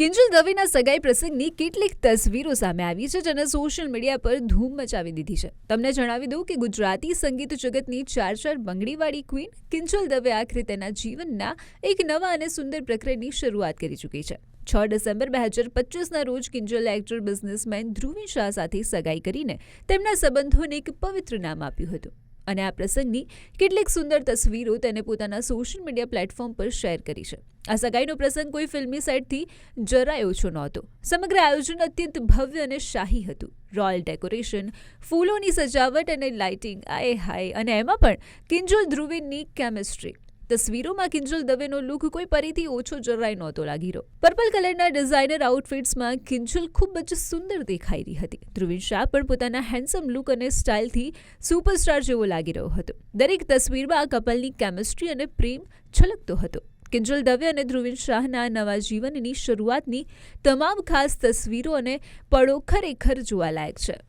કિંજલ દવેના સગાઈ પ્રસંગની કેટલીક તસવીરો સામે આવી છે, જેને સોશિયલ મીડિયા પર ધૂમ મચાવી દીધી છે. તમને જણાવી દઉં કે ગુજરાતી સંગીત જગતની ચાર ચાર બંગડીવાળી ક્વીન કિંજલ દવે આખરે તેના જીવનના એક નવા અને સુંદર પ્રકરણની શરૂઆત કરી ચૂકી છે. છ ડિસેમ્બર બે હજાર પચીસના રોજ કિંજલ એક્ટર બિઝનેસમેન ધ્રુવી શાહ સાથે સગાઈ કરીને તેમના સંબંધોને એક પવિત્ર નામ આપ્યું હતું. અને આ પ્રસંગની કેટલીક સુંદર તસવીરો તેને પોતાના સોશિયલ મીડિયા પ્લેટફોર્મ પર શેર કરી છે. આ સગાઈનો પ્રસંગ કોઈ ફિલ્મી સાઇટથી જરાય ઓછો નહોતો. સમગ્ર આયોજન અત્યંત ભવ્ય અને શાહી હતું. રોયલ ડેકોરેશન ફૂલોની સજાવટ અને લાઇટિંગ આય હાય, અને એમાં પણ કિંજલ ધ્રુવીનની કેમિસ્ટ્રી તસવીરોમાં કિંજલ દવેનો લુક કોઈ પરીથી ઓછો જરાય નહોતો લાગી રહ્યો. પર્પલ કલરના ડિઝાઇનર આઉટફિટ્સમાં કિંજલ ખૂબ જ સુંદર દેખાઈ રહી હતી. ધ્રુવીન શાહ પણ પોતાના હેન્ડસમ લુક અને સ્ટાઇલથી સુપરસ્ટાર જેવો લાગી રહ્યો હતો. દરેક તસવીરમાં આ કપલની કેમિસ્ટ્રી અને પ્રેમ છલકતો હતો. કિંજલ દવે અને ધ્રુવીન શાહના નવા જીવનની શરૂઆતની તમામ ખાસ તસવીરો અને પળો ખરેખર જોવાલાયક છે.